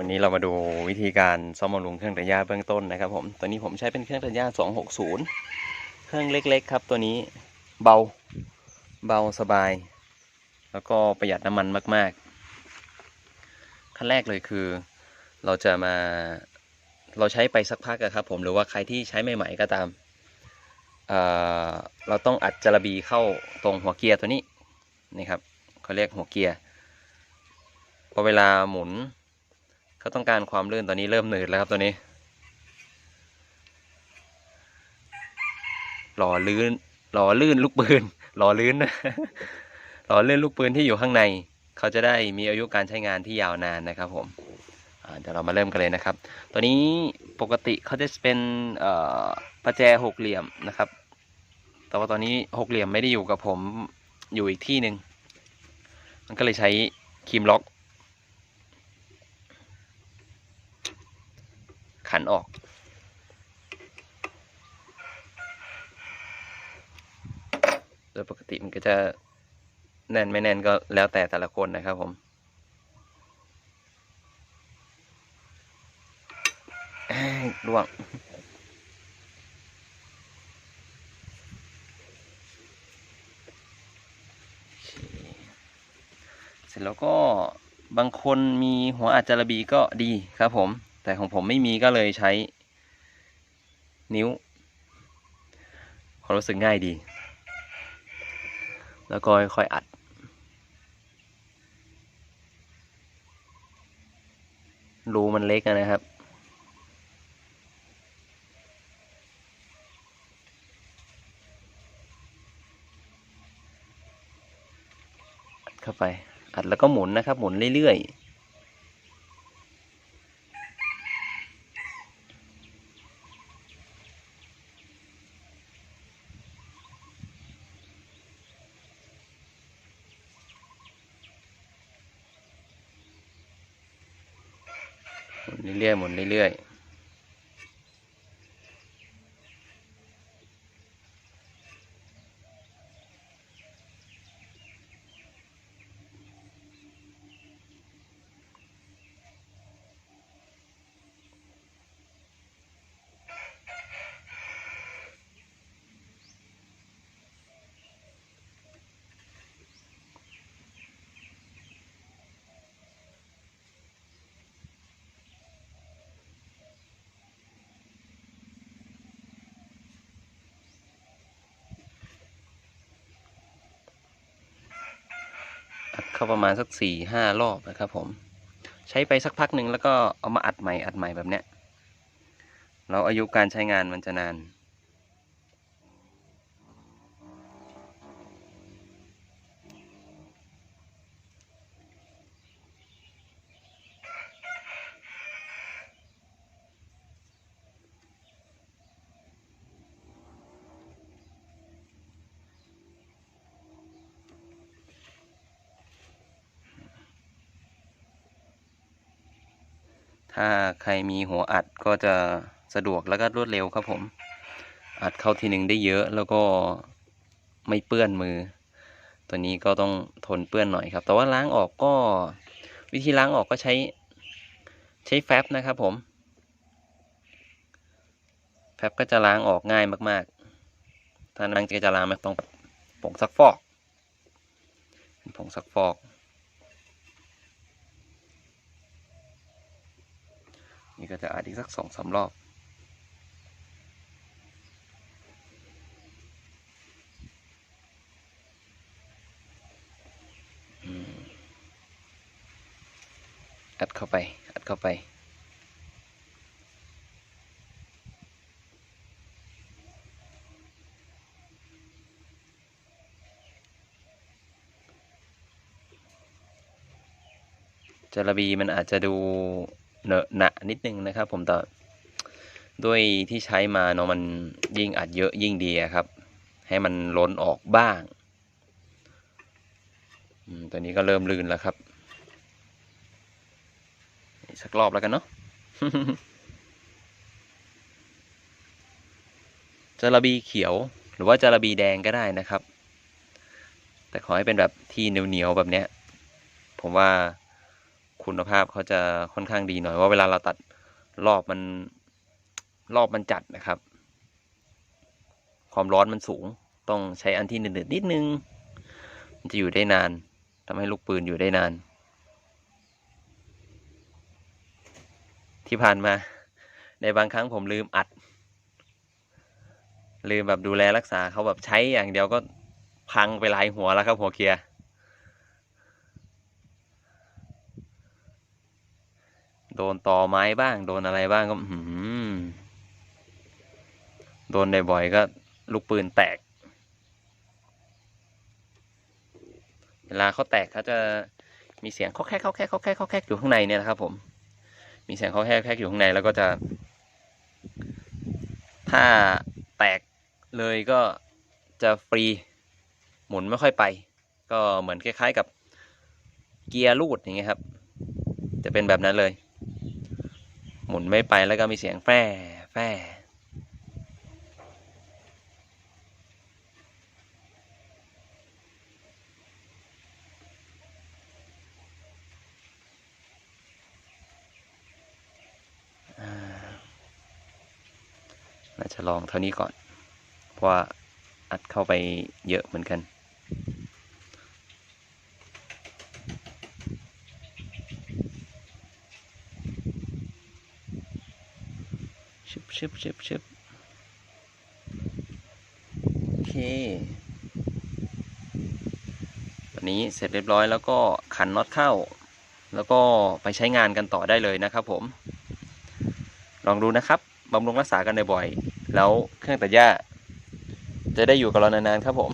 วันนี้เรามาดูวิธีการซ่อมบำรุงเครื่องตัดหญ้าเบื้องต้นนะครับผมตัวนี้ผมใช้เป็นเครื่องตัดหญ้า260 เครื่องเล็กๆ ครับ ตัวนี้เบาเบาสบาย แล้วก็ประหยัดน้ำมันมาก ๆ ขั้นแรกเลยคือ เราจะมาเราใช้ไปสักพักครับผมหรือว่าใครที่ใช้ใหม่ๆก็ตามเเราต้องอัดจระบีเข้าตรงหัวเกียร์ตัวนี้นี่ครับเขาเรียกหัวเกียร์พอเวลาหมุน เขาต้องการความลื่นตอนนี้เริ่มหนืดแล้วครับตัวนี้หล่อลื่นหล่อลื่นลูกปืนหล่อลื่นนะหล่อลื่นลูกปืนที่อยู่ข้างใน เขาจะได้มีอายุการใช้งานที่ยาวนานนะครับผมเดี๋ยวเรามาเริ่มกันเลยนะครับ ตัวนี้ปกติเขาจะเป็นประแจหกเหลี่ยมนะครับ แต่ว่าตอนนี้หกเหลี่ยมไม่ได้อยู่กับผมอยู่อีกที่หนึ่งมันก็เลยใช้คีมล็อก ขันออก โดยปกติมันก็จะแน่นไม่แน่นก็แล้วแต่แต่ละคนนะครับผมร่วงเสร็จแล้วก็บางคนมีหัวอัดจระบีก็ดีครับผม แต่ของผมไม่มีก็เลยใช้ นิ้วความรู้สึกง่ายดี แล้วก็ค่อยอัด รูมันเล็กนะครับอัดเข้าไป อัดแล้วก็หมุนนะครับ หมุนเรื่อยๆ หมุนเรื่อยๆหมุนเรื่อยๆ เข้าประมาณสักสี่ห้ารอบนะครับผม ใช้ไปสักพักหนึ่งแล้วก็เอามาอัดใหม่อัดใหม่แบบเนี้ยแล้วอายุการใช้งานมันจะนาน ถ้าใครมีหัวอัดก็จะสะดวกแล้วก็รวดเร็วครับผม อัดเข้าทีหนึ่งได้เยอะแล้วก็ไม่เปื้อนมือ ตัวนี้ก็ต้องทนเปื้อนหน่อยครับ แต่ว่าล้างออกก็วิธีล้างออกก็ใช้ใช้แฟบนะครับผม แฟบก็จะล้างออกง่ายมาก ๆ ถ้าล้างจะล้างไม่ต้องผงซักฟอกผงซักฟอก นี่ก็จะอัดอีกสักสองสามรอบอัดเข้าไป อัดเข้าไปจระบีมันอาจจะดู เนอะหนะนิดนึงนะครับ ผมแต่ด้วยที่ใช้มาเนาะมันยิ่งอัดเยอะยิ่งดีครับ ให้มันล้นออกบ้างตัวนี้ก็เริ่มลื่นแล้วครับ สักรอบแล้วกันเนาะจระบีเขียวหรือว่าจระบีแดงก็ได้นะครับ แต่ขอให้เป็นแบบที่เหนียวๆแบบเนี้ย ผมว่า คุณภาพเขาจะค่อนข้างดีหน่อยว่าเวลาเราตัดรอบมันรอบมันจัดนะครับ ความร้อนมันสูงต้องใช้อันที่หนืดๆนิดนึง มันจะอยู่ได้นานทำให้ลูกปืนอยู่ได้นาน ที่ผ่านมา ในบางครั้งผมลืมอัด ลืมแบบดูแลรักษาเขาแบบใช้อย่างเดียวก็พังไปหลายหัวแล้วครับหัวเกียร์ โดนต่อไม้บ้าง โดนอะไรบ้างก็หือโดนบ่อยๆก็ลูกปืนแตก เวลาเขาแตกเขาจะมีเสียงเขาแคกเขาแคกเขาแคกเขาแคกอยู่ข้างในเนี่ยนะครับ ผม มีเสียงเขาแคกแคกอยู่ข้างในแล้วก็จะ ถ้าแตกเลยก็จะฟรีหมุนไม่ค่อยไป ก็เหมือนคล้าย ๆกับเกียร์ลูดอย่างเงี้ยครับ จะเป็นแบบนั้นเลย หมุนไม่ไปแล้วก็มีเสียงแฟร่แฟร่อ่าน่าจะลองเท่านี้ก่อน เพราะว่าอัดเข้าไปเยอะเหมือนกัน ชึบชึบชึบโอเค วันนี้เสร็จเรียบร้อยแล้วก็ขันน็อตเข้า แล้วก็ไปใช้งานกันต่อได้เลยนะครับผม ลองดูนะครับบำรุงรักษากันบ่อยๆแล้วเครื่องตัดหญ้า จะได้อยู่กับเรานานๆครับผม